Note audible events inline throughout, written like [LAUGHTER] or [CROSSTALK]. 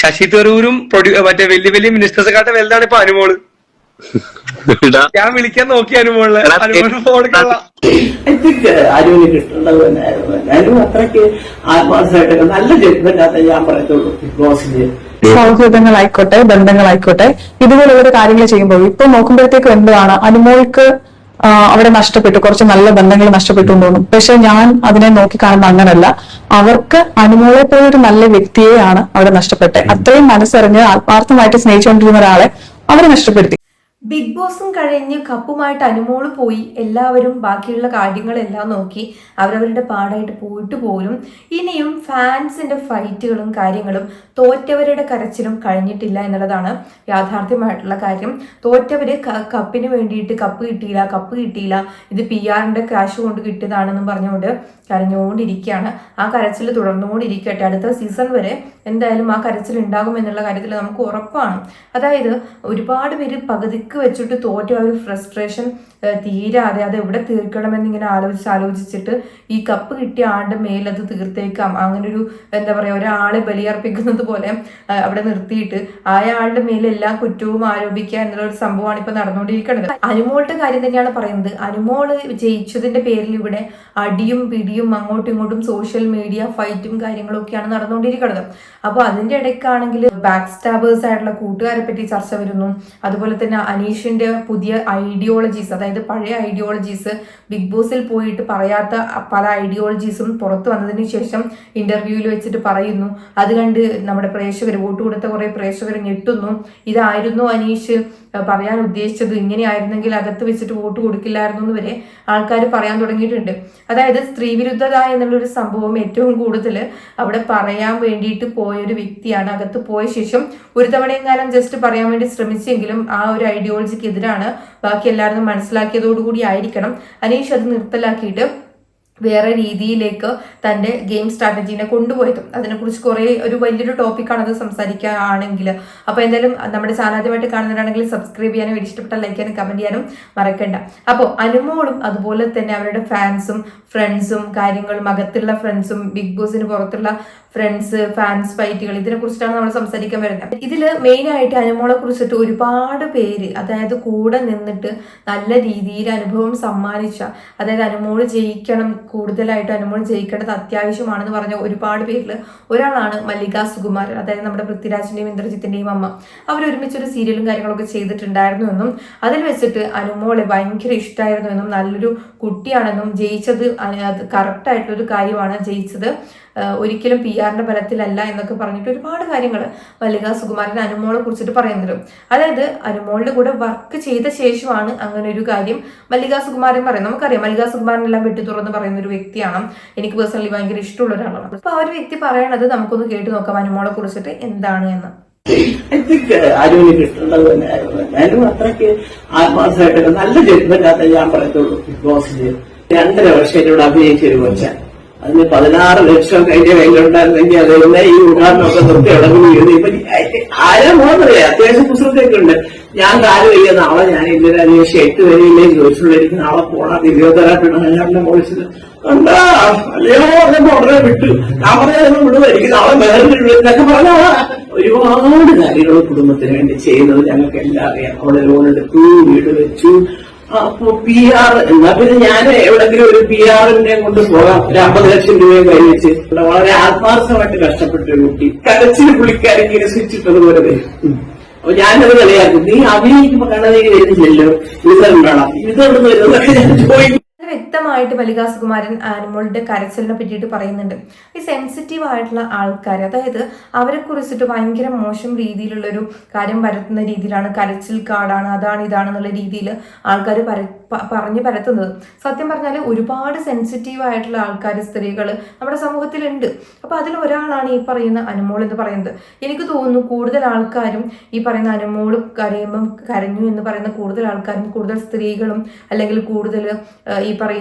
ശശി തരൂരും മറ്റേ വലിയ വലിയ മിനിസ്റ്റേഴ്സെക്കാട്ടെ വലുതാണ് ഇപ്പൊ അനുമോൾ. ഞാൻ വിളിക്കാൻ നോക്കി അനുമോൾ. ഫോൺ അനു അത്രയ്ക്ക് ആത്മാർത്ഥമായിട്ടൊക്കെ നല്ല ജഡ്ജ്മെന്റ് ഞാൻ പറയത്തുള്ളൂ. ബിഗ് ബോസിന് സൗഹൃദങ്ങളായിക്കോട്ടെ ബന്ധങ്ങളായിക്കോട്ടെ ഇതുപോലുള്ള കാര്യങ്ങൾ ചെയ്യുമ്പോൾ ഇപ്പൊ നോക്കുമ്പോഴത്തേക്കും എന്താണ്? അനുമോൾക്ക് അവിടെ നഷ്ടപ്പെട്ടു. കുറച്ച് നല്ല ബന്ധങ്ങൾ നഷ്ടപ്പെട്ടു തോന്നും. പക്ഷെ ഞാൻ അതിനെ നോക്കി കാണുന്ന അങ്ങനല്ല. അവർക്ക് അനുമോളെ പോലെ ഒരു നല്ല വ്യക്തിയെയാണ് അവിടെ നഷ്ടപ്പെട്ടത്. അത്രയും മനസ്സറിഞ്ഞ് ആത്മാർത്ഥമായിട്ട് സ്നേഹിച്ചുകൊണ്ടിരുന്ന ഒരാളെ അവരെ നഷ്ടപ്പെടുത്തി. ബിഗ് ബോസും കഴിഞ്ഞ് കപ്പുമായിട്ട് അനുമോൾ പോയി. എല്ലാവരും ബാക്കിയുള്ള കാര്യങ്ങളെല്ലാം നോക്കി. അവരവരുടെ പാടായിട്ട് പോയിട്ട് പോലും ഇനിയും ഫാൻസിന്റെ ഫൈറ്റുകളും കാര്യങ്ങളും തോറ്റവരുടെ കരച്ചിലും കഴിഞ്ഞിട്ടില്ല എന്നുള്ളതാണ് യാഥാർത്ഥ്യമായിട്ടുള്ള കാര്യം. തോറ്റവര് ക- കപ്പിന് വേണ്ടിയിട്ട് കപ്പ് കിട്ടിയില്ല കപ്പ് കിട്ടിയില്ല. ഇത് പി ആറിന്റെ ക്യാഷ് കൊണ്ട് കിട്ടിയതാണെന്നും പറഞ്ഞുകൊണ്ട് കരഞ്ഞുകൊണ്ടിരിക്കുകയാണ്. ആ കരച്ചിൽ തുടർന്നുകൊണ്ടിരിക്കട്ടെ. അടുത്ത സീസൺ വരെ എന്തായാലും ആ കരച്ചിൽ ഉണ്ടാകും എന്നുള്ള കാര്യത്തിൽ നമുക്ക് ഉറപ്പാണ്. അതായത് ഒരുപാട് പേര് പകുതിക്ക് വെച്ചിട്ട് തോറ്റ ആ ഒരു ഫ്രസ്ട്രേഷൻ തീരാതെ അത് എവിടെ തീർക്കണമെന്ന് ഇങ്ങനെ ആലോചിച്ച് ആലോചിച്ചിട്ട് ഈ കപ്പ് കിട്ടിയ ആളുടെ മേലത് തീർത്തേക്കാം. അങ്ങനെ ഒരു എന്താ പറയുക ഒരാളെ ബലിയർപ്പിക്കുന്നത് പോലെ അവിടെ നിർത്തിയിട്ട് അയാളുടെ മേലെ എല്ലാ കുറ്റവും ആരോപിക്കുക എന്നുള്ള ഒരു സംഭവമാണ് ഇപ്പൊ നടന്നുകൊണ്ടിരിക്കുന്നത്. അനുമോളുടെ കാര്യം തന്നെയാണ് പറയുന്നത്. അനുമോൾ ജയിച്ചതിന്റെ പേരിൽ ഇവിടെ അടിയും പിടിയും അങ്ങോട്ടും ഇങ്ങോട്ടും സോഷ്യൽ മീഡിയ ഫൈറ്റും കാര്യങ്ങളും ഒക്കെയാണ് നടന്നുകൊണ്ടിരിക്കുന്നത്. അപ്പോൾ അതിന്റെ ഇടയ്ക്കാണെങ്കിൽ ബാക്ക് സ്റ്റാബേഴ്സ് ആയിട്ടുള്ള കൂട്ടുകാരെ പറ്റി ചർച്ച വരുന്നു. അതുപോലെ തന്നെ അനീഷിന്റെ പുതിയ ഐഡിയോളജീസ് അതായത് പഴയ ഐഡിയോളജീസ് ബിഗ് ബോസിൽ പോയിട്ട് പറയാത്ത പല ഐഡിയോളജീസും പുറത്തു വന്നതിന് ശേഷം ഇന്റർവ്യൂവിൽ വെച്ചിട്ട് പറയുന്നു. അത് കണ്ട് നമ്മുടെ പ്രേക്ഷകർ വോട്ട് കൊടുത്ത കുറേ പ്രേക്ഷകർ ഞെട്ടുന്നു. ഇതായിരുന്നു അനീഷ് പറയാൻ ഉദ്ദേശിച്ചത് ഇങ്ങനെയായിരുന്നെങ്കിൽ അകത്ത് വെച്ചിട്ട് വോട്ട് കൊടുക്കില്ലായിരുന്നു എന്ന് വരെ ആൾക്കാർ പറയാൻ തുടങ്ങിയിട്ടുണ്ട്. അതായത് സ്ത്രീവിരുദ്ധത എന്നുള്ളൊരു സംഭവം ഏറ്റവും കൂടുതൽ അവിടെ പറയാൻ വേണ്ടിയിട്ട് പോയൊരു വ്യക്തിയാണ്. അകത്ത് പോയ ശേഷം ഒരു തവണയെങ്ങാനും ജസ്റ്റ് പറയാൻ വേണ്ടി ശ്രമിച്ചെങ്കിലും ആ ഒരു ഐഡിയോളജിക്ക് എതിരാണ് ബാക്കി എല്ലാവരും മനസ്സിലാക്കിയതോടുകൂടി ആയിരിക്കണം. അനീഷ് അത് നിർത്തലാക്കിയിട്ട് വേറെ രീതിയിലേക്ക് തന്റെ ഗെയിം സ്ട്രാറ്റജീനെ കൊണ്ടുപോയതും. അതിനെക്കുറിച്ച് കുറേ ഒരു വലിയൊരു ടോപ്പിക്കാണ് അത് സംസാരിക്കുകയാണെങ്കിൽ അപ്പോൾ എന്തായാലും നമ്മുടെ ചാനൽ ആദ്യമായിട്ട് കാണുന്നവരാണെങ്കിൽ സബ്സ്ക്രൈബ് ചെയ്യാനും ഇഷ്ടപ്പെട്ട ലൈക്ക് ചെയ്യാനും കമന്റ് ചെയ്യാനും മറക്കണ്ട. അപ്പോൾ അനുമോളും അതുപോലെ തന്നെ അവരുടെ ഫാൻസും ഫ്രണ്ട്സും കാര്യങ്ങളും അകത്തുള്ള ഫ്രണ്ട്സും ബിഗ് ബോസിന് പുറത്തുള്ള ഫ്രണ്ട്സ് ഫാൻസ് ഫൈറ്റുകൾ ഇതിനെ കുറിച്ചിട്ടാണ് നമ്മൾ സംസാരിക്കാൻ വരുന്നത്. ഇതിൽ മെയിൻ ആയിട്ട് അനുമോളെ കുറിച്ചിട്ട് ഒരുപാട് പേര് അതായത് കൂടെ നിന്നിട്ട് നല്ല രീതിയിൽ അനുഭവം സമ്മാനിച്ച അതായത് അനുമോൾ ജയിക്കണം കൂടുതലായിട്ട് അനുമോൾ ജയിക്കേണ്ടത് അത്യാവശ്യമാണെന്ന് പറഞ്ഞ ഒരുപാട് പേരിൽ ഒരാളാണ് മല്ലിക സുകുമാരൻ അതായത് നമ്മുടെ പൃഥ്വിരാജിന്റെയും ഇന്ദ്രജിത്തിന്റെയും അമ്മ. അവർ ഒരുമിച്ച് ഒരു സീരിയലും കാര്യങ്ങളൊക്കെ ചെയ്തിട്ടുണ്ടായിരുന്നു എന്നും അതിൽ വെച്ചിട്ട് അനുമോളെ ഭയങ്കര ഇഷ്ടമായിരുന്നു എന്നും നല്ലൊരു കുട്ടിയാണെന്നും ജയിച്ചത് അത് കറക്റ്റ് ആയിട്ടുള്ള ഒരു കാര്യമാണ് ജയിച്ചത്. ഒരിക്കലും പി ആറിന്റെ ബലത്തിലല്ല എന്നൊക്കെ പറഞ്ഞിട്ട് ഒരുപാട് കാര്യങ്ങൾ മല്ലിക സുകുമാരൻ അനുമോളെ കുറിച്ചിട്ട് പറയുന്നത് അതായത് അനുമോളുടെ കൂടെ വർക്ക് ചെയ്ത ശേഷമാണ് അങ്ങനെ ഒരു കാര്യം മല്ലിക സുകുമാരൻ പറയുന്നത്. നമുക്കറിയാം മല്ലിക സുകുമാരൻ എല്ലാം വെട്ടി തുറന്ന് പറയുന്ന ഒരു വ്യക്തിയാണ്. എനിക്ക് പേഴ്സണലി ഭയങ്കര ഇഷ്ടമുള്ള ഒരാളാണ്. അപ്പൊ ആ ഒരു വ്യക്തി പറയണത് നമുക്കൊന്ന് കേട്ട് നോക്കാം അനുമോളെ കുറിച്ചിട്ട് എന്താണ് എന്ന്. ആത്മാർത്ഥമായിട്ട് അനു അത്രയ്ക്ക് ആത്മാർത്ഥമായിട്ടൊക്കെ നല്ല ജഡ്ജ്മെന്റ് ഞാൻ പറയത്തുള്ളൂ. ബിഗ് രണ്ടര വർഷം എന്നോട് അഭിനയിച്ചൊരു ഒരു കൊച്ച അതിന് പതിനാറ് ലക്ഷം കഴിഞ്ഞ കയ്യിലുണ്ടായിരുന്നെങ്കിൽ അത് എന്നെ ഈ ഉദാഹരണമൊക്കെ നിർത്തി ഇടങ്ങി എഴുതി ഇപ്പൊ ആരാ മോന്നറിയാം അത്യാവശ്യം പുസ്തകത്തൊക്കെ ഉണ്ട്. ഞാൻ കാൽ വയ്യ നാളെ ഞാൻ ഇന്നലെ അന്വേഷിച്ച് എട്ട് വരെയില്ലേ ചോദിച്ചുള്ളൂ എനിക്ക് നാളെ പോണാ. ഫിസിയോതെറാപ്പി ഞാൻ മോളിച്ചത് കണ്ടാ? അല്ലയോ പറഞ്ഞപ്പോ ഉടനെ വിട്ടു. ഞാൻ പറഞ്ഞു വിടുവായിരിക്കും നാളെ വേറെ എന്നൊക്കെ പറഞ്ഞ ഒരുപാട് കാര്യങ്ങൾ കുടുംബത്തിന് വേണ്ടി ചെയ്യുന്നത് ഞങ്ങൾക്ക് എല്ലാം അറിയാം. അവിടെ ലോൺ എടുത്തു വീട് വെച്ചു. പി ആർ എന്നാ പിന്നെ ഞാൻ എവിടെങ്കിലും ഒരു പി ആറിന്റെ കൊണ്ട് പോകാം. ഒരു അമ്പത് ലക്ഷം രൂപയും കൈ വെച്ച് വളരെ ആത്മാർത്ഥമായിട്ട് കഷ്ടപ്പെട്ട ഒരു കുട്ടി കരച്ചിൽ പുള്ളിക്കാരിങ്ങനെ സ്വിച്ചിട്ടതുപോലെ വരും. ഉം. അപ്പൊ ഞാനത് കളിയാക്കും. നീ അഭിനയിക്കുമ്പോ കണ്ണതേക്ക് വരുന്നില്ലല്ലോ ഇതെന്താണ്? ഇത് വരുന്നതൊക്കെ ഞാൻ ചോദിക്കും. വ്യക്തമായിട്ട് മല്ലികാ സുകുമാരൻ ആനിമോളുടെ കരച്ചിലിനെ പറ്റിയിട്ട് പറയുന്നുണ്ട്. ഈ സെൻസിറ്റീവ് ആയിട്ടുള്ള ആൾക്കാർ അതായത് അവരെ കുറിച്ചിട്ട് ഭയങ്കര മോശം രീതിയിലുള്ളൊരു കാര്യം പരത്തുന്ന രീതിയിലാണ് കരച്ചിൽ കാടാണ് അതാണ് ഇതാണെന്നുള്ള രീതിയിൽ ആൾക്കാർ പര പറഞ്ഞു പരത്തുന്നത്. സത്യം പറഞ്ഞാൽ ഒരുപാട് സെൻസിറ്റീവ് ആയിട്ടുള്ള ആൾക്കാർ സ്ത്രീകൾ നമ്മുടെ സമൂഹത്തിലുണ്ട്. അപ്പോൾ അതിൽ ഒരാളാണ് ഈ പറയുന്ന അനുമോൾ എന്ന് പറയുന്നത്. എനിക്ക് തോന്നുന്നു കൂടുതൽ ആൾക്കാരും ഈ പറയുന്ന അനുമോൾ കരയുമ്പം കരഞ്ഞു എന്ന് പറയുന്ന കൂടുതൽ ആൾക്കാരും കൂടുതൽ സ്ത്രീകളും അല്ലെങ്കിൽ കൂടുതൽ ഈ പറയുന്ന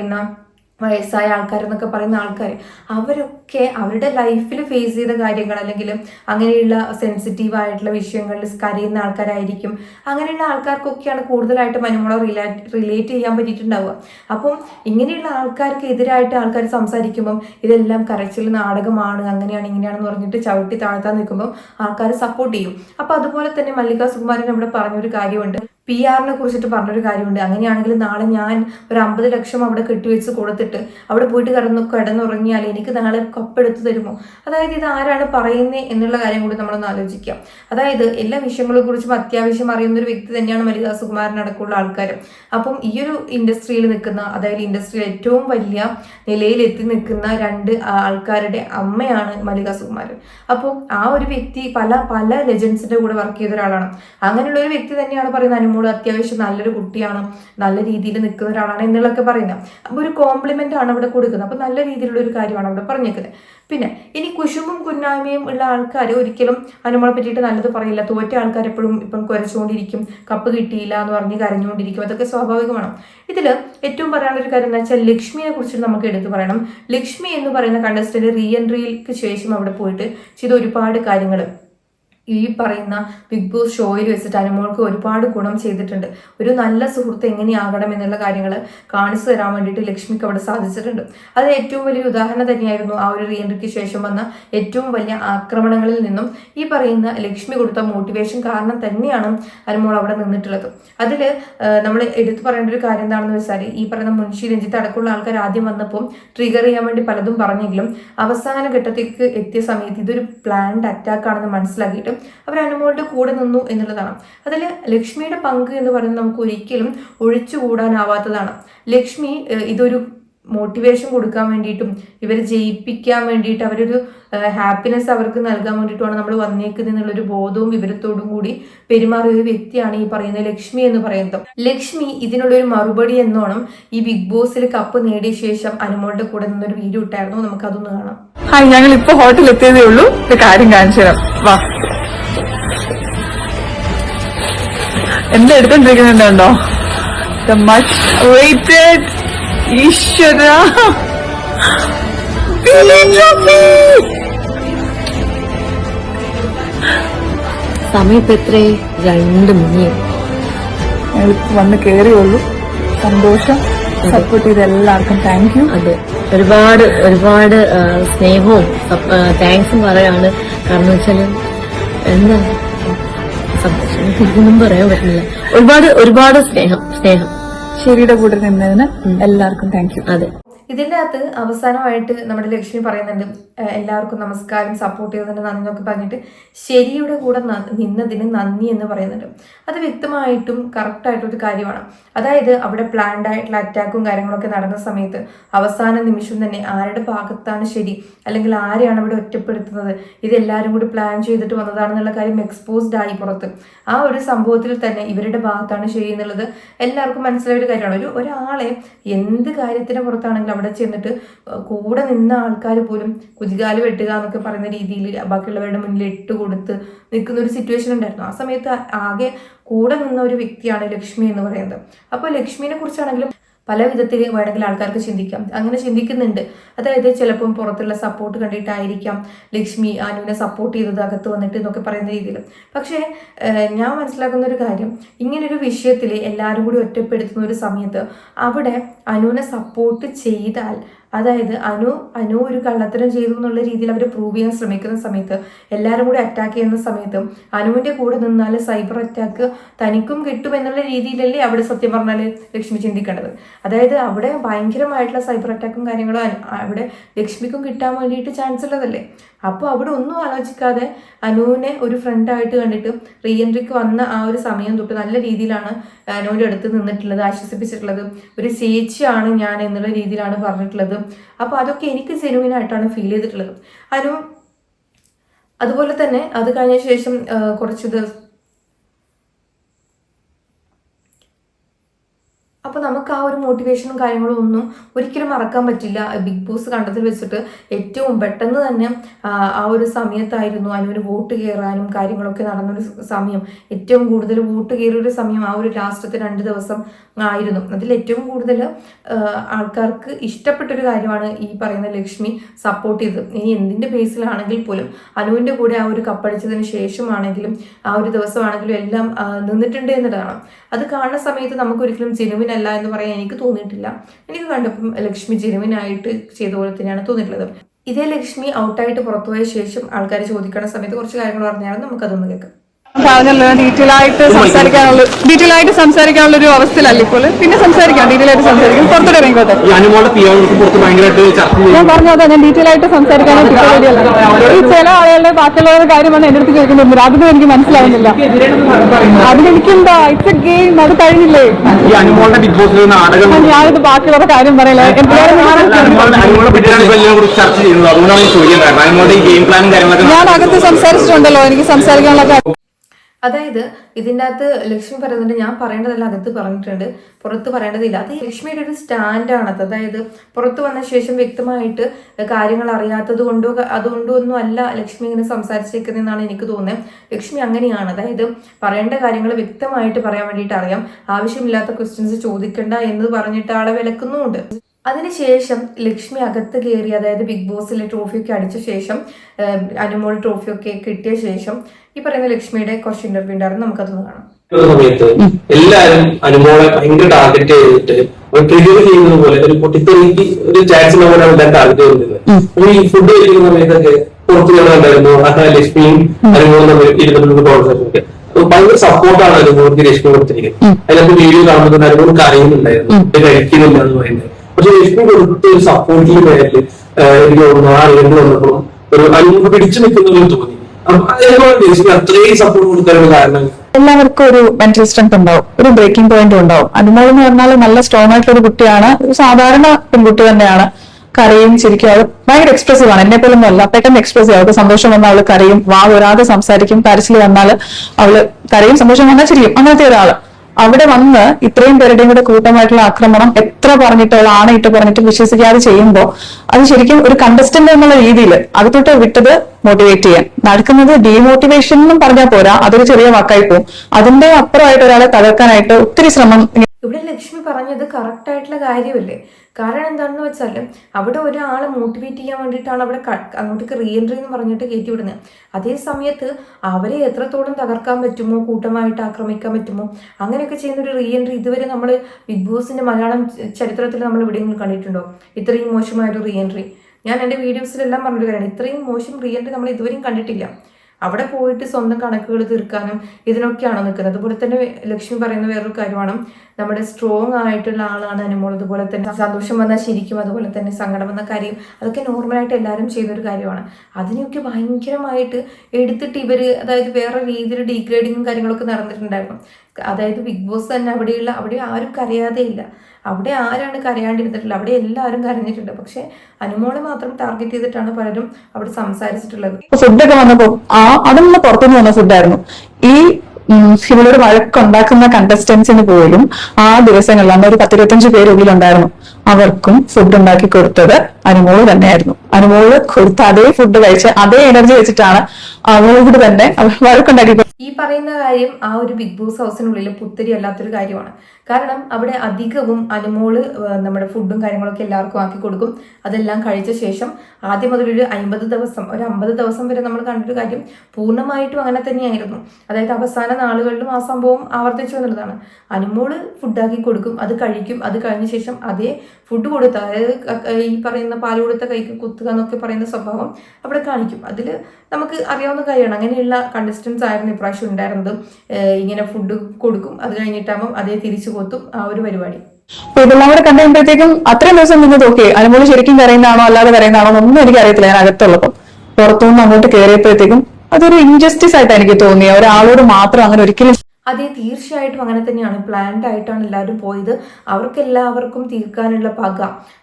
വയസ്സായ ആൾക്കാരെന്നൊക്കെ പറയുന്ന ആൾക്കാർ അവരൊക്കെ അവരുടെ ലൈഫിൽ ഫേസ് ചെയ്ത കാര്യങ്ങൾ അല്ലെങ്കിൽ അങ്ങനെയുള്ള സെൻസിറ്റീവ് ആയിട്ടുള്ള വിഷയങ്ങളിൽ കരയുന്ന ആൾക്കാരായിരിക്കും. അങ്ങനെയുള്ള ആൾക്കാർക്കൊക്കെയാണ് കൂടുതലായിട്ട് മനുമോളെ റിലേറ്റ് റിലേറ്റ് ചെയ്യാൻ പറ്റിയിട്ടുണ്ടാവുക. അപ്പം ഇങ്ങനെയുള്ള ആൾക്കാർക്ക് എതിരായിട്ട് ആൾക്കാർ സംസാരിക്കുമ്പം ഇതെല്ലാം കരച്ചിൽ നാടകമാണ് അങ്ങനെയാണ് ഇങ്ങനെയാണെന്ന് പറഞ്ഞിട്ട് ചവിട്ടി താഴ്ത്താൻ നിൽക്കുമ്പോൾ ആൾക്കാർ സപ്പോർട്ട് ചെയ്യും. അപ്പോൾ അതുപോലെ തന്നെ മല്ലിക സുകുമാരൻ ഇവിടെ പറഞ്ഞൊരു കാര്യമുണ്ട്. പി ആറിനെ കുറിച്ചിട്ട് പറഞ്ഞൊരു കാര്യമുണ്ട്. അങ്ങനെയാണെങ്കിൽ നാളെ ഞാൻ ഒരു അമ്പത് ലക്ഷം അവിടെ കെട്ടിവെച്ച് കൊടുത്തിട്ട് അവിടെ പോയിട്ട് കിടന്നു കിടന്നുറങ്ങിയാൽ എനിക്ക് നാളെ കപ്പെടുത്തു തരുമോ? അതായത് ഇത് ആരാണ് പറയുന്നത് എന്നുള്ള കാര്യം കൂടി നമ്മളൊന്ന് ആലോചിക്കാം. അതായത് എല്ലാ വിഷയങ്ങളെ കുറിച്ചും അത്യാവശ്യം അറിയുന്ന ഒരു വ്യക്തി തന്നെയാണ് മല്ലിക സുകുമാരനടക്കമുള്ള ആൾക്കാർ അപ്പം ഈ ഒരു ഇൻഡസ്ട്രിയിൽ നിൽക്കുന്ന അതായത് ഇൻഡസ്ട്രിയിൽ ഏറ്റവും വലിയ നിലയിൽ എത്തി നിൽക്കുന്ന രണ്ട് ആൾക്കാരുടെ അമ്മയാണ് മല്ലിക സുകുമാരൻ. അപ്പോൾ ആ ഒരു വ്യക്തി പല പല ലെജൻസിന്റെ കൂടെ വർക്ക് ചെയ്ത ഒരാളാണ്. അങ്ങനെയുള്ള ഒരു വ്യക്തി തന്നെയാണ് പറയുന്നത് അനുമോൾ അത്യാവശ്യം നല്ലൊരു കുട്ടിയാണ് നല്ല രീതിയിൽ നിൽക്കുന്ന ഒരാളാണ് എന്നുള്ളതൊക്കെ പറയുന്നത് അപ്പോൾ ഒരു കോംപ്ലിമെന്റ് ആണ് അവിടെ കൊടുക്കുന്നത്. അപ്പോൾ നല്ല രീതിയിലുള്ള ഒരു കാര്യമാണ് അവിടെ പറഞ്ഞേക്കുന്നത്. പിന്നെ ഇനി കുശുമ്പും കുന്നായ്മയും ഉള്ള ആൾക്കാർ ഒരിക്കലും അനുമോളെ പറ്റിയിട്ട് നല്ലത് പറയില്ല. തോറ്റ ആൾക്കാർ എപ്പോഴും ഇപ്പം കുരച്ചുകൊണ്ടിരിക്കും. കപ്പ് കിട്ടിയില്ല എന്ന് പറഞ്ഞ് കരഞ്ഞുകൊണ്ടിരിക്കും. അതൊക്കെ സ്വാഭാവികമാണ്. ഇതിൽ ഏറ്റവും പറയാനുള്ള ഒരു കാര്യം എന്താ വെച്ചാൽ ലക്ഷ്മിയെ കുറിച്ച് നമുക്ക് എടുത്തു പറയണം. ലക്ഷ്മി എന്ന് പറയുന്ന കണ്ടസ്റ്റന്റ് റീ എൻട്രിക്ക് ശേഷം അവിടെ പോയിട്ട് ചെയ്ത ഒരുപാട് കാര്യങ്ങൾ ഈ പറയുന്ന ബിഗ് ബോസ് ഷോയിൽ വെച്ചിട്ട് അനുമോൾക്ക് ഒരുപാട് ഗുണം ചെയ്തിട്ടുണ്ട്. ഒരു നല്ല സുഹൃത്ത് എങ്ങനെയാകണം എന്നുള്ള കാര്യങ്ങൾ കാണിച്ചു തരാൻ വേണ്ടിയിട്ട് ലക്ഷ്മിക്ക് അവിടെ സാധിച്ചിട്ടുണ്ട്. അത് ഏറ്റവും വലിയ ഉദാഹരണം തന്നെയായിരുന്നു ആ ഒരു റീഎൻട്രിക്ക് ശേഷം വന്ന ഏറ്റവും വലിയ ആക്രമണങ്ങളിൽ നിന്നും ഈ പറയുന്ന ലക്ഷ്മി കൊടുത്ത മോട്ടിവേഷൻ കാരണം തന്നെയാണ് അനുമോൾ അവിടെ നിന്നിട്ടുള്ളത്. അതിൽ നമ്മൾ എടുത്തു പറയേണ്ട ഒരു കാര്യം എന്താണെന്ന് വെച്ചാൽ ഈ പറയുന്ന മുൻഷി രഞ്ജിത്ത് അടക്കമുള്ള ആൾക്കാർ ആദ്യം വന്നപ്പോൾ ട്രിഗർ ചെയ്യാൻ വേണ്ടി പലതും പറഞ്ഞെങ്കിലും അവസാന ഘട്ടത്തേക്ക് എത്തിയ സമയത്ത് ഇതൊരു പ്ലാൻഡ് അറ്റാക്ക് ആണെന്ന് മനസ്സിലാക്കിയിട്ട് അവർ അനുമോളുടെ കൂടെ നിന്നു എന്നുള്ളതാണ്. അതിൽ ലക്ഷ്മിയുടെ പങ്ക് എന്ന് പറയുന്നത് നമുക്ക് ഒരിക്കലും ഒഴിച്ചുകൂടാനാവാത്തതാണ്. ലക്ഷ്മി ഇതൊരു മോട്ടിവേഷൻ കൊടുക്കാൻ വേണ്ടിയിട്ടും ഇവരെ ജയിപ്പിക്കാൻ വേണ്ടിയിട്ട് അവരൊരു ഹാപ്പിനെസ് അവർക്ക് നൽകാൻ വേണ്ടിയിട്ടുമാണ് നമ്മൾ വന്നേക്കുന്നത് എന്നുള്ളൊരു ബോധവും വിവരത്തോടും കൂടി പെരുമാറിയ ഒരു വ്യക്തിയാണ് ഈ പറയുന്ന ലക്ഷ്മി എന്ന് പറയുന്നത്. ലക്ഷ്മി ഇതിനുള്ളൊരു മറുപടി എന്നോണം ഈ ബിഗ് ബോസിൽ കപ്പ് നേടിയ ശേഷം അനുമോളുടെ കൂടെ നിന്നൊരു വീഡിയോ ഇട്ടായിരുന്നു. നമുക്ക് അതൊന്ന് കാണാം. ഹായ് ഞങ്ങൾ ഇപ്പൊ ഹോട്ടലിൽ എത്തിയതേ ഉള്ളൂ കാര്യം കാണിച്ചു തരാം വാ. എന്താ എടുത്തോണ്ടിരിക്കുന്നുണ്ടോ? ദ മച്ച് വെയിറ്റഡ് ഈശ്വര. സമയത്ത് എത്രേ രണ്ട് ഞങ്ങൾ വന്ന് കേറിയുള്ളൂ. സന്തോഷം. സപ്പോർട്ട് ചെയ്ത എല്ലാവർക്കും താങ്ക് യു അതെ. ഒരുപാട് ഒരുപാട് സ്നേഹവും താങ്ക്സും പറയാണ് കാരണം വെച്ചാൽ എന്താ? സന്തോഷം. പറയാൻ പറ്റുന്നില്ല. ഒരുപാട് ഒരുപാട് സ്നേഹം സ്നേഹം. ശരിയുടെ കൂടെ നിന്നതിന് എല്ലാവർക്കും താങ്ക് യു അതെ. ഇതിന്റെ അകത്ത് അവസാനമായിട്ട് നമ്മുടെ ലക്ഷ്മി പറയുന്നുണ്ട് "ഏഹ് എല്ലാവർക്കും നമസ്കാരം. സപ്പോർട്ട് ചെയ്തതിന് നന്ദി എന്നൊക്കെ പറഞ്ഞിട്ട് ശരിയുടെ കൂടെ നിന്നതിന് നന്ദി എന്ന് പറയുന്നുണ്ട്. അത് വ്യക്തമായിട്ടും കറക്റ്റായിട്ടൊരു കാര്യമാണ്. അതായത് അവിടെ പ്ലാൻഡ് ആയിട്ടുള്ള അറ്റാക്കും കാര്യങ്ങളൊക്കെ നടന്ന സമയത്ത് അവസാന നിമിഷം തന്നെ ആരുടെ ഭാഗത്താണ് ശരി അല്ലെങ്കിൽ ആരെയാണ് അവിടെ ഒറ്റപ്പെടുത്തുന്നത് ഇത് എല്ലാവരും കൂടി പ്ലാൻ ചെയ്തിട്ട് വന്നതാണെന്നുള്ള കാര്യം എക്സ്പോസ്ഡ് ആയി പുറത്ത്. ആ ഒരു സംഭവത്തിൽ തന്നെ ഇവരുടെ ഭാഗത്താണ് ശരി എന്നുള്ളത് എല്ലാവർക്കും മനസ്സിലായ ഒരു കാര്യമാണ്. ഒരു ഒരാളെ എന്ത് കാര്യത്തിന് പുറത്താണെങ്കിലും അവിടെ ചെന്നിട്ട് കൂടെ നിന്ന ആൾക്കാർ പോലും കുതികാൽ വെട്ടുക എന്നൊക്കെ പറയുന്ന രീതിയിൽ ബാക്കിയുള്ളവരുടെ മുന്നിൽ ഇട്ട് കൊടുത്ത് നിൽക്കുന്ന ഒരു സിറ്റുവേഷൻ ഉണ്ടായിരുന്നു. ആ സമയത്ത് ആകെ കൂടെ നിന്ന ഒരു വ്യക്തിയാണ് ലക്ഷ്മി എന്ന് പറയുന്നത്. അപ്പോൾ ലക്ഷ്മിനെ കുറിച്ചാണെങ്കിലും പല വിധത്തിൽ വേണമെങ്കിൽ ആൾക്കാർക്ക് ചിന്തിക്കാം. അങ്ങനെ ചിന്തിക്കുന്നുണ്ട്. അതായത് ചിലപ്പം പുറത്തുള്ള സപ്പോർട്ട് കണ്ടിട്ടായിരിക്കാം ലക്ഷ്മി അനുവിനെ സപ്പോർട്ട് ചെയ്തത് അകത്ത് വന്നിട്ട് എന്നൊക്കെ പറയുന്ന രീതിയിൽ. പക്ഷേ ഞാൻ മനസ്സിലാക്കുന്ന ഒരു കാര്യം. ഇങ്ങനൊരു വിഷയത്തിൽ എല്ലാവരും കൂടി ഒറ്റപ്പെടുത്തുന്ന ഒരു സമയത്ത് അവിടെ അനുവിനെ സപ്പോർട്ട് ചെയ്താൽ അതായത് അനു അനു ഒരു കള്ളത്തരം ചെയ്തു എന്നുള്ള രീതിയിൽ അവർ പ്രൂവ് ചെയ്യാൻ ശ്രമിക്കുന്ന സമയത്ത് എല്ലാവരും കൂടി അറ്റാക്ക് ചെയ്യുന്ന സമയത്ത് അനുവിന്റെ കൂടെ നിന്നാൽ സൈബർ അറ്റാക്ക് തനിക്കും കിട്ടും എന്നുള്ള രീതിയിലല്ലേ അവിടെ സത്യം പറഞ്ഞാൽ ലക്ഷ്മി ചിന്തിക്കേണ്ടത്. അതായത് അവിടെ ഭയങ്കരമായിട്ടുള്ള സൈബർ അറ്റാക്കും കാര്യങ്ങളും അവിടെ ലക്ഷ്മിക്കും കിട്ടാൻ വേണ്ടിയിട്ട് ചാൻസ് ഉള്ളതല്ലേ? അപ്പോൾ അവിടെ ഒന്നും ആലോചിക്കാതെ അനുവിനെ ഒരു ഫ്രണ്ടായിട്ട് കണ്ടിട്ട് റീ എൻട്രിക്ക് വന്ന ആ ഒരു സമയം തൊട്ട് നല്ല രീതിയിലാണ് അനുവിന്റെ അടുത്ത് നിന്നിട്ടുള്ളത് ആശ്വസിപ്പിച്ചിട്ടുള്ളത്. ഒരു ചേച്ചിയാണ് ഞാൻ എന്നുള്ള രീതിയിലാണ് പറഞ്ഞിട്ടുള്ളത്. അപ്പോൾ അതൊക്കെ എനിക്ക് ജെനുവിൻ ആയിട്ടാണ് ഫീൽ ചെയ്തിട്ടുള്ളത്. അതിനും അതുപോലെ തന്നെ അത് കഴിഞ്ഞ ശേഷം കുറച്ച് ദിവസം അപ്പോൾ നമുക്ക് ആ ഒരു മോട്ടിവേഷനും കാര്യങ്ങളും ഒന്നും ഒരിക്കലും മറക്കാൻ പറ്റില്ല. ബിഗ് ബോസ് കണ്ടതിൽ വെച്ചിട്ട് ഏറ്റവും പെട്ടെന്ന് തന്നെ ആ, ഒരു സമയത്തായിരുന്നു അതിനൊരു വോട്ട് കയറാനും കാര്യങ്ങളൊക്കെ നടന്നൊരു സമയം. ഏറ്റവും കൂടുതൽ വോട്ട് കയറിയൊരു സമയം ആ ഒരു ലാസ്റ്റത്തെ രണ്ട് ദിവസം ആയിരുന്നു. അതിൽ ഏറ്റവും കൂടുതൽ ആൾക്കാർക്ക് ഇഷ്ടപ്പെട്ടൊരു കാര്യമാണ് ഈ പറയുന്ന ലക്ഷ്മി സപ്പോർട്ട് ചെയ്തത്. ഇനി എന്തിന്റെ ബേസിലാണെങ്കിൽ പോലും അനുവിന്റെ കൂടെ ആ ഒരു കപ്പടിച്ചതിന് ശേഷമാണെങ്കിലും ആ ഒരു ദിവസമാണെങ്കിലും എല്ലാം നിന്നിട്ടുണ്ട് എന്നുള്ളതാണ്. അത് കാണുന്ന സമയത്ത് നമുക്ക് ഒരിക്കലും ജെനുവിൻ എന്ന് പറയാൻ എനിക്ക് തോന്നിയിട്ടില്ല. എനിക്ക് കണ്ടപ്പം ലക്ഷ്മി ജെനുവിൻ ആയിട്ട് ചെയ്ത പോലെ തന്നെയാണ് തോന്നിയിട്ടുള്ളത്. ഇതേ ലക്ഷ്മി ഔട്ടായിട്ട് പുറത്തുപോയ ശേഷം ആൾക്കാർ ചോദിക്കുന്ന സമയത്ത് കുറച്ച് കാര്യങ്ങൾ പറഞ്ഞാലും നമുക്കതൊന്ന് കേൾക്കാം. പറഞ്ഞല്ലോ ഡീറ്റെയിൽ ആയിട്ട് സംസാരിക്കാനുള്ള ഡീറ്റെയിൽ ആയിട്ട് സംസാരിക്കാനുള്ള ഒരു അവസ്ഥയിലല്ല ഇപ്പോൾ? പിന്നെ സംസാരിക്കാം ഡീറ്റെയിൽ ആയിട്ട് സംസാരിക്കും. പുറത്തോട്ട് ഇറങ്ങിക്കോട്ടെ ഈ അനുമോളുടെ പിയോർക്ക് പുറത്ത് ഭയങ്കരമായിട്ട് ചർച്ച ചെയ്യാൻ ഞാൻ പറഞ്ഞത് ഞാൻ ഡീറ്റെയിൽ ആയിട്ട് റെഡിയല്ല ഈ ചില ബാക്കിയുള്ളവരുടെ കാര്യം വന്ന് എന്റെ അടുത്ത് ചോദിക്കുന്നുണ്ട്. അതൊന്നും എനിക്ക് മനസ്സിലാവുന്നില്ല. അതിലെനിക്കെന്താ ഇറ്റ്സ് എ ഗെയിം അത് കഴിഞ്ഞില്ലേ? ഞാനിത് ബാക്കിയുള്ളവരുടെ കാര്യം പറയില്ല? ഞാൻ അകത്ത് സംസാരിച്ചിട്ടുണ്ടല്ലോ. എനിക്ക് സംസാരിക്കാനുള്ള കാര്യം അതായത് ഇതിന്റെ അകത്ത് ലക്ഷ്മി പറയുന്നുണ്ട് ഞാൻ പറയേണ്ടതല്ല അകത്ത് പറഞ്ഞിട്ടുണ്ട്. പുറത്ത് പറയേണ്ടതില്ല. അത് ലക്ഷ്മിയുടെ ഒരു സ്റ്റാൻഡാണ് അത് അതായത് പുറത്ത് വന്ന ശേഷം വ്യക്തമായിട്ട് കാര്യങ്ങൾ അറിയാത്തത് കൊണ്ടോ അതുകൊണ്ടോ ഒന്നും അല്ല ലക്ഷ്മി ഇങ്ങനെ സംസാരിച്ചേക്കുന്നതെന്നാണ് എനിക്ക് തോന്നുന്നത്. ലക്ഷ്മി അങ്ങനെയാണ്. അതായത് പറയേണ്ട കാര്യങ്ങൾ വ്യക്തമായിട്ട് പറയാൻ വേണ്ടിയിട്ട് അറിയാം. ആവശ്യമില്ലാത്ത ക്വസ്റ്റ്യൻസ് ചോദിക്കണ്ട എന്ന് പറഞ്ഞിട്ട് ആളെ വിലക്കുന്നുമുണ്ട്. അതിനുശേഷം ലക്ഷ്മി അകത്ത് കയറി അതായത് ബിഗ് ബോസിലെ ട്രോഫിയൊക്കെ അടിച്ച ശേഷം അനുമോൾ ട്രോഫിയൊക്കെ കിട്ടിയ ശേഷം ഈ പറയുന്ന ലക്ഷ്മിയുടെ കുറച്ച് ഇന്റർവ്യൂ ഉണ്ടായിരുന്നു. നമുക്കതൊന്ന് കാണാം. സമയത്ത് എല്ലാരും അനുമോളെ ഭയങ്കര ടാർഗറ്റ് ചെയ്തിട്ട് ഒരു ട്രിഗർ ചെയ്യുന്നത് പോലെ ഒരു പൊട്ടിത്തെറിക്ക് ഒരു ചാൻസ് പോലെ എല്ലാവരും ടാർഗറ്റ് ചെയ്തിരുന്നത്. ഈ ഫുഡ് കഴിക്കുന്ന സമയത്തൊക്കെ പുറത്തു ഞാൻ ഉണ്ടായിരുന്നു. അഹ ലക്ഷ്മിയും അനുമോളും തമ്മിൽ ഇരുന്നിട്ടുണ്ട് അപ്പൊ ഭയങ്കര സപ്പോർട്ടാണ് അനുമോൾക്ക് ലക്ഷ്മി കൊടുത്തിരിക്കുന്നത്. അതിനകത്ത് വീഡിയോ കാണുമ്പോൾ തന്നെ അനുമോൾക്ക് അറിയുന്നുണ്ടായിരുന്നു ഇത് കഴിക്കുന്നില്ല എന്ന് പറയുന്നത്. പക്ഷെ ലക്ഷ്മി കൊടുത്ത ഒരു സപ്പോർട്ടിന്റെ പേരിൽ എനിക്ക് തോന്നുന്നു ആ രംഗം വന്നപ്പോഴും ഒരു അനുമോൾക്ക് പിടിച്ചു നിൽക്കുന്നതിൽ തോന്നി. സപ്പോർട്ട് കാരണം എല്ലാവർക്കും ഒരു മെന്റൽ സ്ട്രെങ്ത് ഉണ്ടാവും ഒരു ബ്രേക്കിംഗ് പോയിന്റ് ഉണ്ടാവും. അനുമോൾ എന്ന് പറഞ്ഞാൽ നല്ല സ്ട്രോങ് ആയിട്ടുള്ള ഒരു കുട്ടിയാണ് ഒരു സാധാരണ പെൺകുട്ടി തന്നെയാണ് കരയും ചിരിക്കും. അവൾ ഭയങ്കര എക്സ്പ്രസീവ് ആണ്. എന്നെ പോലൊന്നും അല്ല. പെട്ടെന്ന് എക്സ്പ്രസീവ് അവൾക്ക് സന്തോഷം വന്നാൽ അവൾ കരയും വാ വരാതെ സംസാരിക്കും. കരച്ചിൽ വന്നാൽ അവൾ കരയും സന്തോഷം വന്നാൽ ചിരിക്കും അങ്ങനത്തെ ഒരാൾ. അവിടെ വന്ന് ഇത്രയും പേരുടെയും കൂടെ കൂട്ടമായിട്ടുള്ള ആക്രമണം എത്ര പറഞ്ഞിട്ട് അവൾ ആണയിട്ട് പറഞ്ഞിട്ട് വിശ്വസിക്കാതെ ചെയ്യുമ്പോൾ അത് ശരിക്കും ഒരു കണ്ടസ്റ്റന്റ് എന്നുള്ള രീതിയിൽ അകത്തോട്ട് വിട്ടത് മോട്ടിവേറ്റ് ചെയ്യാൻ. നടക്കുന്നത് ഡീമോട്ടിവേഷൻ എന്നും പറഞ്ഞാൽ പോരാ. അതൊരു ചെറിയ വാക്കായി പോകും അതിന്റെ അപ്പുറമായിട്ട് ഒരാളെ തകർക്കാനായിട്ട് ഒത്തിരി ശ്രമം ഇവിടെ ലക്ഷ്മി പറഞ്ഞത് കറക്റ്റ് ആയിട്ടുള്ള കാര്യമല്ലേ? കാരണം എന്താണെന്ന് വെച്ചാൽ അവിടെ ഒരാളെ മോട്ടിവേറ്റ് ചെയ്യാൻ വേണ്ടിയിട്ടാണ് അവിടെ അങ്ങോട്ടേക്ക് റീ എൻട്രി എന്ന് പറഞ്ഞിട്ട് കയറ്റി വിടുന്നത്. അതേ സമയത്ത് അവരെ എത്രത്തോളം തകർക്കാൻ പറ്റുമോ കൂട്ടമായിട്ട് ആക്രമിക്കാൻ പറ്റുമോ അങ്ങനെയൊക്കെ ചെയ്യുന്ന ഒരു റീ എൻട്രി ഇതുവരെ നമ്മൾ ബിഗ് ബോസിന്റെ മലയാളം ചരിത്രത്തിൽ നമ്മൾ എവിടെയെങ്കിലും കണ്ടിട്ടുണ്ടോ? ഇത്രയും മോശമായ ഒരു റീ എൻട്രി ഞാൻ എന്റെ വീഡിയോസിലെല്ലാം പറഞ്ഞൊരു കാര്യമാണ്. ഇത്രയും മോശം റീ എൻട്രി നമ്മൾ ഇതുവരെയും കണ്ടിട്ടില്ല. അവിടെ പോയിട്ട് സ്വന്തം കണക്കുകൾ തീർക്കാനും ഇതിനൊക്കെയാണ് നിൽക്കുന്നത്. അതുപോലെ തന്നെ ലക്ഷ്മി പറയുന്ന വേറൊരു കാര്യമാണ്. നമ്മുടെ സ്ട്രോങ് ആയിട്ടുള്ള ആളാണ് അനുമോൾ. അതുപോലെ തന്നെ സന്തോഷം വന്നാൽ ശരിക്കും അതുപോലെ തന്നെ സങ്കടം വന്ന കാര്യം. അതൊക്കെ നോർമലായിട്ട് എല്ലാവരും ചെയ്യുന്ന ഒരു കാര്യമാണ്. അതിനെയൊക്കെ ഭയങ്കരമായിട്ട് എടുത്തിട്ട് ഇവർ അതായത് വേറെ രീതിയിൽ ഡീഗ്രേഡിങ്ങും കാര്യങ്ങളൊക്കെ നടന്നിട്ടുണ്ടായിരുന്നു. അതായത് ബിഗ് ബോസ് തന്നെ അവിടെയുള്ള അവിടെ ആരും കരയാതെ ഇല്ല. അവിടെ ആരാണ് കരയാണ്ടിരുന്നിട്ടില്ല അവിടെ എല്ലാവരും കരഞ്ഞിട്ടുണ്ട്. പക്ഷെ അനുമോളെ മാത്രം ടാർഗറ്റ് ചെയ്തിട്ടാണ് പലരും അവിടെ സംസാരിച്ചിട്ടുള്ളത്. ഫുഡൊക്കെ വന്നപ്പോ ആ അതൊന്നും പുറത്തുനിന്ന് വന്ന ഫുഡായിരുന്നു. ഈ ഉം, ഇവളോട് വഴക്കുണ്ടാക്കുന്ന കണ്ടസ്റ്റൻസിന് പോലും ആ ദിവസങ്ങളിൽ അന്ന് ഒരു പത്തിരുപത്തഞ്ച് പേര് ഉള്ളിലുണ്ടായിരുന്നു. അവർക്കും ഫുഡ് ഉണ്ടാക്കി കൊടുത്തത് അനുമോൾ തന്നെയായിരുന്നു. അനുമോൾ കൊടുത്ത അതേ ഫുഡ് കഴിച്ച് അതേ എനർജി വെച്ചിട്ടാണ് അവളോട് തന്നെ വഴക്കുണ്ടാക്കി ഈ പറയുന്ന കാര്യം ആ ഒരു ബിഗ് ബോസ് ഹൗസിനുള്ളിൽ പുത്തരി അല്ലാത്തൊരു കാര്യമാണ്. കാരണം അവിടെ അധികവും അനുമോൾ നമ്മുടെ ഫുഡും കാര്യങ്ങളൊക്കെ എല്ലാവർക്കും ആക്കി കൊടുക്കും. അതെല്ലാം കഴിച്ച ശേഷം ആദ്യം മുതൽ ഒരു അമ്പത് ദിവസം ഒരു അമ്പത് ദിവസം വരെ നമ്മൾ കണ്ടൊരു കാര്യം പൂർണമായിട്ടും അങ്ങനെ തന്നെയായിരുന്നു. അതായത് അവസാന നാളുകളിലും ആ സംഭവം ആവർത്തിച്ചു എന്നുള്ളതാണ്. അനുമോൾ ഫുഡാക്കി കൊടുക്കും അത് കഴിക്കും അത് കഴിഞ്ഞ ശേഷം അതേ ഫുഡ് കൊടുത്ത അതായത് ഈ പറയുന്ന പാൽ കൊടുത്ത കൈക്ക് കുത്തുക എന്നൊക്കെ പറയുന്ന സ്വഭാവം അവിടെ കാണിക്കും. അതിൽ നമുക്ക് അറിയാവുന്ന കാര്യമാണ്. അങ്ങനെയുള്ള കണ്ടസ്റ്റൻസ് ആയിരുന്നു ഇപ്രാവശ്യം ഉണ്ടായിരുന്നത്. ഇങ്ങനെ ഫുഡ് കൊടുക്കും. അത് കഴിഞ്ഞിട്ടാകുമ്പോൾ അതേ തിരിച്ചു കൊത്തും ആ ഒരു പരിപാടി. ഇതെല്ലാം കൂടെ കണ്ടു അത്രയും ദിവസം നിന്ന് നോക്കി അനുമോൾ ശരിക്കും കരയുന്നതാണോ അല്ലാതെ കരയുന്നതാണോ ഒന്നും എനിക്ക് അറിയത്തില്ല ഞാൻ അകത്തുള്ളപ്പം പുറത്തുനിന്ന് അങ്ങോട്ട് കയറിയപ്പോഴത്തേക്കും അതൊരു ഇൻജസ്റ്റിസ് ആയിട്ട് എനിക്ക് തോന്നിയ ഒരാളോട് മാത്രം അങ്ങനെ ഒരിക്കലും അതെ തീർച്ചയായിട്ടും അങ്ങനെ തന്നെയാണ്. പ്ലാൻഡ് ആയിട്ടാണ് എല്ലാവരും പോയത്. അവർക്കെല്ലാവർക്കും തീർക്കാനുള്ള പക.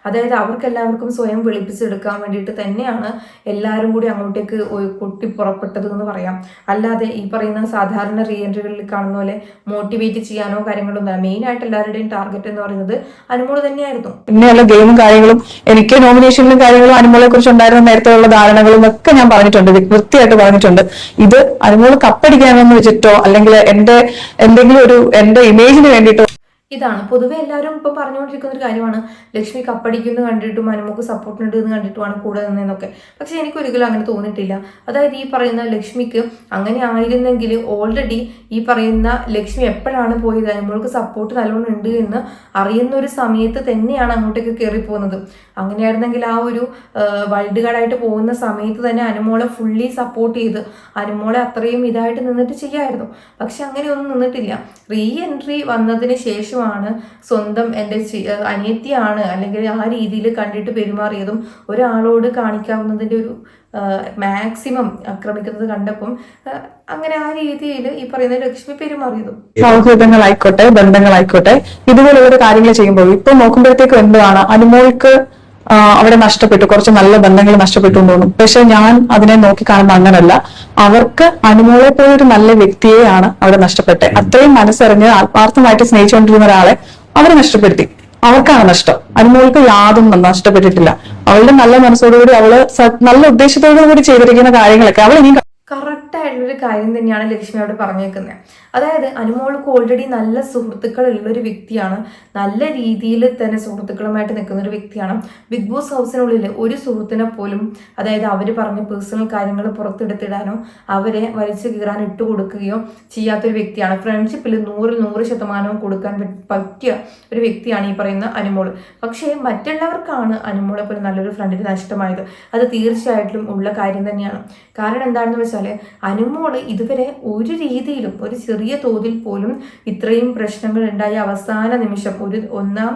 അതായത് അവർക്കെല്ലാവർക്കും സ്വയം വെളുപ്പിച്ചെടുക്കാൻ വേണ്ടിയിട്ട് തന്നെയാണ് എല്ലാവരും കൂടി അങ്ങോട്ടേക്ക് കൊട്ടി പുറപ്പെട്ടത് എന്ന് പറയാം. അല്ലാതെ ഈ പറയുന്ന സാധാരണ റീ എൻട്രികളിൽ കാണുന്ന പോലെ മോട്ടിവേറ്റ് ചെയ്യാനോ കാര്യങ്ങളോ ഒന്നും മെയിൻ ആയിട്ട് എല്ലാവരുടെയും ടാർഗറ്റ് എന്ന് പറയുന്നത് അനുമോൾ തന്നെയായിരുന്നു. പിന്നെയുള്ള ഗെയിമും കാര്യങ്ങളും എനിക്ക് നോമിനേഷനിലും കാര്യങ്ങളും അനുമോളെ കുറിച്ച് ഉണ്ടായിരുന്ന നേരത്തെ ഉള്ള ധാരണകളും ഒക്കെ ഞാൻ പറഞ്ഞിട്ടുണ്ട്. വൃത്തിയായിട്ട് പറഞ്ഞിട്ടുണ്ട്. ഇത് അനുമോൾ കപ്പടിക്കാനെന്ന് വെച്ചിട്ടോ അല്ലെങ്കിൽ എന്റെ എന്തെങ്കിലും ഒരു എന്റെ ഇമേജിന് വേണ്ടിയിട്ടോ ഇതാണ്. പൊതുവെ എല്ലാവരും ഇപ്പം പറഞ്ഞുകൊണ്ടിരിക്കുന്ന ഒരു കാര്യമാണ്. ലക്ഷ്മി കപ്പടിക്കുന്നു കണ്ടിട്ടും മനുമുക്ക് സപ്പോർട്ട് ഉണ്ട് എന്ന് കണ്ടിട്ടുമാണ് കൂടെ നിന്നതെന്നൊക്കെ. പക്ഷെ എനിക്ക് ഒരിക്കലും അങ്ങനെ തോന്നിയിട്ടില്ല. അതായത് ഈ പറയുന്ന ലക്ഷ്മിക്ക് അങ്ങനെ ആയിരുന്നെങ്കിൽ ഓൾറെഡി ഈ പറയുന്ന ലക്ഷ്മി എപ്പോഴാണ് പോയത്? അനുമോൾക്ക് സപ്പോർട്ട് നല്ലോണം ഉണ്ട് എന്ന് അറിയുന്ന ഒരു സമയത്ത് തന്നെയാണ് അങ്ങോട്ടേക്ക് കയറി പോകുന്നത് അങ്ങനെയായിരുന്നെങ്കിൽ ആ ഒരു വൈൽഡ് കാർഡായിട്ട് പോകുന്ന സമയത്ത് തന്നെ അനുമോളെ ഫുള്ളി സപ്പോർട്ട് ചെയ്ത് അനുമോളെ അത്രയും ഇതായിട്ട് നിന്നിട്ട് ചെയ്യായിരുന്നു. പക്ഷെ അങ്ങനെയൊന്നും നിന്നിട്ടില്ല. റീ എൻട്രി വന്നതിന് ശേഷമാണ് സ്വന്തം എന്റെ അനിയത്തിയാണ്. അല്ലെങ്കിൽ ആ രീതിയിൽ കണ്ടിട്ട് പെരുമാറിയതും ഒരാളോട് കാണിക്കാവുന്നതിന്റെ ഒരു മാക്സിമം ആക്രമിക്കുന്നത് കണ്ടപ്പം അങ്ങനെ ആ രീതിയിൽ ഈ പറയുന്ന ലക്ഷ്മി പെരുമാറിയതും. സൗഹൃദങ്ങളായിക്കോട്ടെ ബന്ധങ്ങളായിക്കോട്ടെ ഇതുപോലുള്ള കാര്യങ്ങൾ ചെയ്യുമ്പോൾ ഇപ്പൊ നോക്കുമ്പോഴത്തേക്കും എന്താണ് അനുമോൾക്ക് അവിടെ നഷ്ടപ്പെട്ടു. കുറച്ച് നല്ല ബന്ധങ്ങൾ നഷ്ടപ്പെട്ടു തോന്നും. പക്ഷെ ഞാൻ അതിനെ നോക്കി കാണുമ്പോൾ അങ്ങനല്ല. അവർക്ക് അനുമോളെ പോലെ ഒരു നല്ല വ്യക്തിയെയാണ് അവിടെ നഷ്ടപ്പെട്ടത് അത്രയും മനസ്സറിഞ്ഞ് ആത്മാർത്ഥമായിട്ട് സ്നേഹിച്ചുകൊണ്ടിരുന്ന ഒരാളെ അവരെ നഷ്ടപ്പെടുത്തി. അവർക്കാണ് നഷ്ടം. അനുമോൾക്ക് യാതൊന്നും നഷ്ടപ്പെട്ടിട്ടില്ല. അവളുടെ നല്ല മനസ്സോടുകൂടി അവൾ നല്ല ഉദ്ദേശത്തോടു കൂടി ചെയ്തിരിക്കുന്ന കാര്യങ്ങളൊക്കെ അവൾ ഇനി കറക്റ്റ് ആയിട്ടുള്ളൊരു കാര്യം തന്നെയാണ് ലക്ഷ്മി അവിടെ പറഞ്ഞേക്കുന്നത് അതായത് അനുമോൾക്ക് ഓൾറെഡി നല്ല സുഹൃത്തുക്കൾ ഉള്ളൊരു വ്യക്തിയാണ്. നല്ല രീതിയിൽ തന്നെ സുഹൃത്തുക്കളുമായിട്ട് നിൽക്കുന്ന ഒരു വ്യക്തിയാണ്. ബിഗ് ബോസ് ഹൗസിനുള്ളിൽ ഒരു സുഹൃത്തിനെ പോലും അതായത് അവർ പറഞ്ഞ പേഴ്സണൽ കാര്യങ്ങൾ പുറത്തെടുത്തിടാനോ അവരെ വലിച്ചു കീറാൻ ഇട്ട് കൊടുക്കുകയോ ചെയ്യാത്തൊരു വ്യക്തിയാണ്. ഫ്രണ്ട്ഷിപ്പിൽ നൂറിൽ നൂറ് ശതമാനവും കൊടുക്കാൻ പറ്റിയ ഒരു വ്യക്തിയാണ് ഈ പറയുന്ന അനുമോൾ. പക്ഷേ മറ്റുള്ളവർക്കാണ് അനുമോളെ പോലെ നല്ലൊരു ഫ്രണ്ടിന് നഷ്ടമായത്. അത് തീർച്ചയായിട്ടും ഉള്ള കാര്യം തന്നെയാണ്. കാരണം എന്താണെന്ന് വെച്ചാൽ അനുമോൾ ഇതുവരെ ഒരു രീതിയിലും ഒരു ചെറിയ തോതിൽ പോലും ഇത്രയും പ്രശ്നങ്ങൾ ഉണ്ടായ അവസാന നിമിഷം ഒരു ഒന്നാം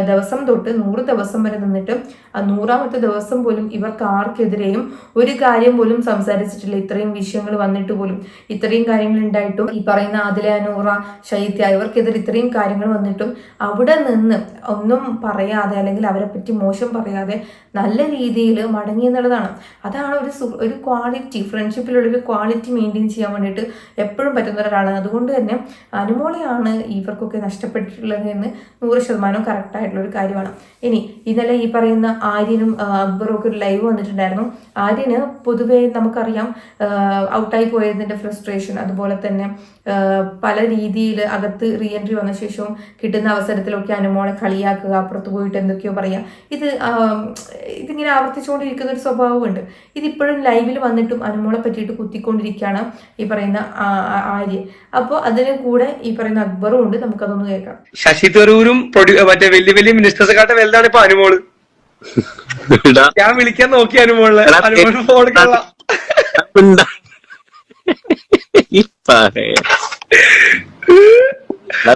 ദിവസം തൊട്ട് നൂറ് ദിവസം വരെ നിന്നിട്ടും ആ നൂറാമത്തെ ദിവസം പോലും ഇവർക്ക് ആർക്കെതിരെയും ഒരു കാര്യം പോലും സംസാരിച്ചിട്ടില്ല. ഇത്രയും വിഷയങ്ങൾ വന്നിട്ട് പോലും ഇത്രയും കാര്യങ്ങൾ ഉണ്ടായിട്ടും ഈ പറയുന്ന ആദില നൂറ ശൈത്യ ഇവർക്കെതിരെ ഇത്രയും കാര്യങ്ങൾ വന്നിട്ടും അവിടെ നിന്ന് ഒന്നും പറയാതെ അല്ലെങ്കിൽ അവരെ പറ്റി മോശം പറയാതെ നല്ല രീതിയിൽ മടങ്ങി എന്നുള്ളതാണ്. അതാണ് ഒരു ഒരു ക്വാളിറ്റി ഫ്രണ്ട്ഷിപ്പിലുള്ള ഒരു ക്വാളിറ്റി മെയിന്റെയിൻ ചെയ്യാൻ വേണ്ടിയിട്ട് എപ്പോഴും പറ്റുന്ന ഒരാളാണ്. അതുകൊണ്ട് തന്നെ അനുമോളെയാണ് ഇവർക്കൊക്കെ നഷ്ടപ്പെട്ടിട്ടുള്ളത് എന്ന് നൂറ് ശതമാനം കറക്റ്റ് ആയിട്ടുള്ള ഒരു കാര്യമാണ്. ഇനി ഇന്നലെ ഈ പറയുന്ന ആര്യനും അക്ബറും ഒക്കെ ഒരു ലൈവ് വന്നിട്ടുണ്ടായിരുന്നു. ആര്യന് പൊതുവേ നമുക്കറിയാം ഔട്ടായി പോയതിന്റെ ഫ്രസ്ട്രേഷൻ അതുപോലെ തന്നെ പല രീതിയിൽ അകത്ത് റീ എൻട്രി വന്ന ശേഷവും കിട്ടുന്ന അവസരത്തിലൊക്കെ അനുമോളെ കളിയാക്കുക അപ്പുറത്ത് പോയിട്ട് എന്തൊക്കെയോ പറയുക ഇത് ഇതിങ്ങനെ ആവർത്തിച്ചുകൊണ്ടിരിക്കുന്ന ഒരു സ്വഭാവമുണ്ട്. ഇതിപ്പോഴും ലൈവിൽ വന്നിട്ടും അനുമോളെ പറ്റിയിട്ട് കുത്തിക്കൊണ്ടിരിക്കുകയാണ് ഈ പറയുന്ന ആര്യ. അപ്പോൾ അതിന് കൂടെ ഈ പറയുന്ന അക്ബറും ഉണ്ട് നമുക്കതൊന്ന് കേൾക്കാം. ശശി തരൂരും മറ്റേ വലിയ വലിയ വലിയ മിനിസ്റ്റേഴ്സ് കാട്ട വലുതാണ് ഇപ്പൊ അനുമോൾ. ഞാൻ വിളിക്കാൻ നോക്കി അനുമോൾ ഫോൺ.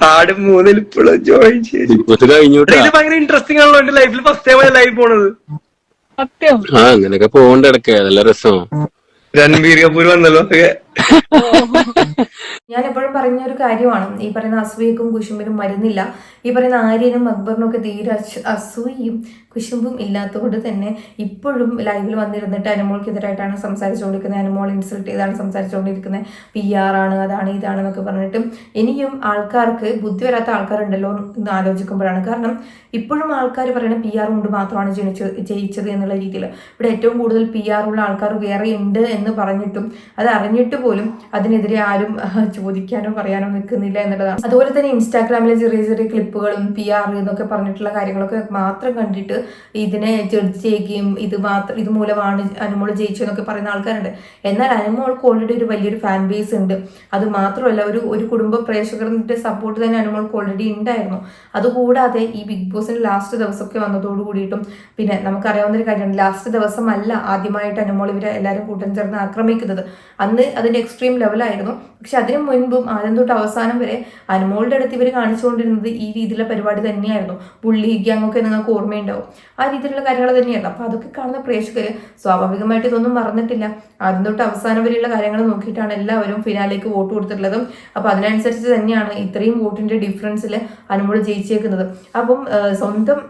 ആട് മൂന്നിൽ ഇപ്പോഴും ജോയിൻ ചെയ്തു. ഭയങ്കര ഇൻട്രസ്റ്റിംഗ് ആണല്ലോ എന്റെ ലൈഫിൽ ഫസ്റ്റ് ടൈം ലൈവ് പോണത്. ആ അങ്ങനൊക്കെ പോകണ്ട ഇടയ്ക്ക് നല്ല രസം. രൺബീർ കപൂർ വന്നല്ലോ. ഒക്കെ [LAUGHS] ഞാൻ എപ്പോഴും പറഞ്ഞ ഒരു കാര്യമാണ്. ഈ പറയുന്ന അസൂയക്കും കുശുമ്പിനും മരുന്നില്ല ഈ പറയുന്ന ആര്യനും അക്ബറിനും ഒക്കെ തീരെ അസൂയും അസൂയയും കുശുമ്പും ഇല്ലാത്തതുകൊണ്ട് തന്നെ ഇപ്പോഴും ലൈവിൽ വന്നിരുന്നിട്ട് അനുമോൾക്കെതിരായിട്ടാണ് സംസാരിച്ചുകൊണ്ടിരിക്കുന്നത്. അനുമോൾ ഇൻസൾട്ട് ചെയ്താണ് സംസാരിച്ചുകൊണ്ടിരിക്കുന്നത്. പി ആർ ആണ് അതാണ് ഇതാണ് എന്നൊക്കെ പറഞ്ഞിട്ടും ഇനിയും ആൾക്കാർക്ക് ബുദ്ധി വരാത്ത ആൾക്കാരുണ്ടല്ലോ എന്ന് ആലോചിക്കുമ്പോഴാണ്. കാരണം ഇപ്പോഴും ആൾക്കാർ പറയുന്നത് പി ആർ കൊണ്ട് മാത്രമാണ് ജനിച്ചു ജയിച്ചത് എന്നുള്ള രീതിയിൽ. ഇവിടെ ഏറ്റവും കൂടുതൽ പി ആർ ഉള്ള ആൾക്കാർ വേറെ ഉണ്ട് എന്ന് പറഞ്ഞിട്ടും അത് അറിഞ്ഞിട്ട് പോലും അതിനെതിരെ ആരും ചോദിക്കാനോ പറയാനോ നിൽക്കുന്നില്ല എന്നുള്ളതാണ്. അതുപോലെ തന്നെ ഇൻസ്റ്റാഗ്രാമിലെ ചെറിയ ചെറിയ ക്ലിപ്പുകളും പി ആർ എന്നൊക്കെ പറഞ്ഞിട്ടുള്ള കാര്യങ്ങളൊക്കെ മാത്രം കണ്ടിട്ട് ഇതിനെ ജഡ്ജ് ചെയ്യുകയും ഇത് മാത്രം ഇത് മൂലമാണ് അനുമോൾ ജയിച്ചതെന്നൊക്കെ പറയുന്ന ആൾക്കാരുണ്ട്. എന്നാൽ അനുമോൾക്ക് ഓൾറെഡി ഒരു വലിയൊരു ഫാൻ ബേസ് ഉണ്ട്. അത് മാത്രമല്ല ഒരു ഒരു കുടുംബ പ്രേക്ഷകരുടെ സപ്പോർട്ട് തന്നെ അനുമോൾക്ക് ഓൾറെഡി ഉണ്ടായിരുന്നു. അതുകൂടാതെ ഈ ബിഗ് ബോസിന്റെ ലാസ്റ്റ് ദിവസമൊക്കെ വന്നതോട് കൂടിയിട്ടും പിന്നെ നമുക്കറിയാവുന്ന ഒരു കാര്യമാണ് ലാസ്റ്റ് ദിവസമല്ല ആദ്യമായിട്ട് അനുമോൾ ഇവരെ എല്ലാവരും കൂട്ടം ചേർന്ന് ആക്രമിക്കുന്നത്. അന്ന് അതിന്റെ അതിന്റെ എക്സ്ട്രീം ലെവലായിരുന്നു പക്ഷെ അതിനു മുൻപും ആദ്യം തൊട്ട് അവസാനം വരെ അനുമോളുടെ അടുത്ത് ഇവർ കാണിച്ചുകൊണ്ടിരുന്നത് ഈ രീതിയിലുള്ള പരിപാടി തന്നെയായിരുന്നു. പുള്ളി ഗ്യാങ്ങൊക്കെ നിങ്ങൾക്ക് ഓർമ്മയുണ്ടാവും. ആ രീതിയിലുള്ള കാര്യങ്ങൾ തന്നെയായിരുന്നു. അപ്പോൾ അതൊക്കെ കാണുന്ന പ്രേക്ഷകർ സ്വാഭാവികമായിട്ട് ഇതൊന്നും മറന്നിട്ടില്ല. ആദ്യം തൊട്ട് അവസാനം വരെയുള്ള കാര്യങ്ങൾ നോക്കിയിട്ടാണ് എല്ലാവരും ഫിനാലേക്ക് വോട്ട് കൊടുത്തിട്ടുള്ളതും. അപ്പോൾ അതിനനുസരിച്ച് തന്നെയാണ് ഇത്രയും വോട്ടിന്റെ ഡിഫറൻസിൽ അനുമോൾ ജയിച്ചേക്കുന്നത്. അപ്പം സ്വന്തം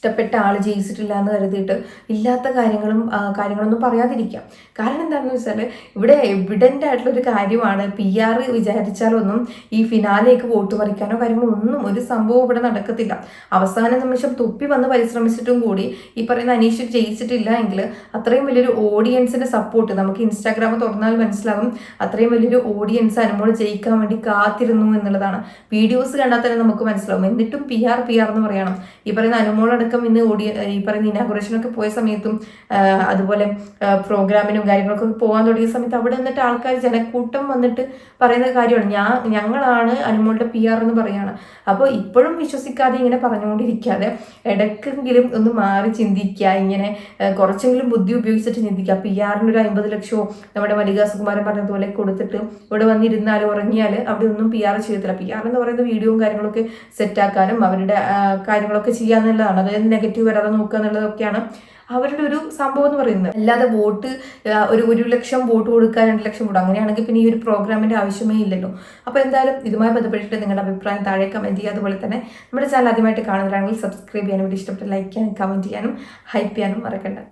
ഇഷ്ടപ്പെട്ട ആൾ ജയിച്ചിട്ടില്ല എന്ന് കരുതിയിട്ട് ഇല്ലാത്ത കാര്യങ്ങളും കാര്യങ്ങളൊന്നും പറയാതിരിക്കാം. കാരണം എന്താണെന്ന് വെച്ചാൽ ഇവിടെ എവിഡന്റ് ആയിട്ടുള്ള ഒരു കാര്യമാണ് പി ആർ വിചാരിച്ചാലൊന്നും ഈ ഫിനാലേക്ക് വോട്ട് പറിക്കാനോ കാര്യങ്ങളോ ഒന്നും ഒരു സംഭവം ഇവിടെ നടക്കത്തില്ല. അവസാന നിമിഷം തുപ്പി വന്ന് പരിശ്രമിച്ചിട്ടും കൂടി ഈ പറയുന്ന അനീഷ് ജയിച്ചിട്ടില്ല എങ്കിൽ അത്രയും വലിയൊരു ഓഡിയൻസിന്റെ സപ്പോർട്ട് നമുക്ക് ഇൻസ്റ്റാഗ്രാം തുറന്നാൽ മനസ്സിലാകും. അത്രയും വലിയൊരു ഓഡിയൻസ് അനുമോൾ ജയിക്കാൻ വേണ്ടി കാത്തിരുന്നു എന്നുള്ളതാണ്. വീഡിയോസ് കണ്ടാൽ തന്നെ നമുക്ക് മനസ്സിലാവും. എന്നിട്ടും പി ആർ പി ആർ എന്ന് പറയണം. ഈ പറയുന്ന അനുമോൾ അടക്കം ഇന്ന് ഓഡിയ ഈ പറയുന്ന ഇനാഗുറേഷനൊക്കെ പോയ സമയത്തും അതുപോലെ പ്രോഗ്രാമിനും കാര്യങ്ങളൊക്കെ പോകാൻ തുടങ്ങിയ സമയത്ത് അവിടെ നിന്നിട്ട് ആൾക്കാർ ജനക്കൂട്ടം വന്നിട്ട് പറയുന്ന കാര്യമാണ്. ഞാൻ ഞങ്ങളാണ് അനുമോളുടെ പി ആർ എന്ന് പറയുകയാണ് അപ്പോൾ ഇപ്പോഴും വിശ്വസിക്കാതെ ഇങ്ങനെ പറഞ്ഞുകൊണ്ടിരിക്കാതെ ഇടയ്ക്കെങ്കിലും ഒന്ന് മാറി ചിന്തിക്കുക ഇങ്ങനെ കുറച്ചെങ്കിലും ബുദ്ധി ഉപയോഗിച്ചിട്ട് ചിന്തിക്കുക പി ആറിന് ഒരു അമ്പത് ലക്ഷമോ നമ്മുടെ മല്ലിക സുകുമാരൻ പറഞ്ഞതുപോലെ കൊടുത്തിട്ട് ഇവിടെ വന്നിരുന്നാൽ ഉറങ്ങിയാൽ അവിടെ ഒന്നും പി ആർ ചെയ്യത്തില്ല പി ആർ എന്ന് പറയുന്ന വീഡിയോയും കാര്യങ്ങളൊക്കെ സെറ്റാക്കാനും അവരുടെ കാര്യങ്ങളൊക്കെ ചെയ്യാന്നുള്ളതാണ്. അതായത് നെഗറ്റീവ് വരാതെ നോക്കുക എന്നുള്ളതൊക്കെയാണ് അവരുടെ ഒരു സംഭവം എന്ന് പറയുന്നത്. അല്ലാതെ വോട്ട് ഒരു ഒരു ലക്ഷം വോട്ട് കൊടുക്കുക രണ്ട് ലക്ഷം വോട്ട് അങ്ങനെയാണെങ്കിൽ പിന്നെ ഈ ഒരു പ്രോഗ്രാമിന്റെ ആവശ്യമേ ഇല്ലല്ലോ. അപ്പോൾ എന്തായാലും ഇതുമായി ബന്ധപ്പെട്ടിട്ട് നിങ്ങളുടെ അഭിപ്രായം താഴെ കമന്റ് ചെയ്യുക. അതുപോലെ തന്നെ നമ്മുടെ ചാനൽ ആദ്യമായിട്ട് കാണുന്നവരാണെങ്കിൽ സബ്സ്ക്രൈബ് ചെയ്യാനും ഇഷ്ടപ്പെട്ട് ലൈക്ക് ചെയ്യാനും കമന്റ് ചെയ്യാനും ഹൈപ്പ് ചെയ്യാനും മറക്കണ്ട.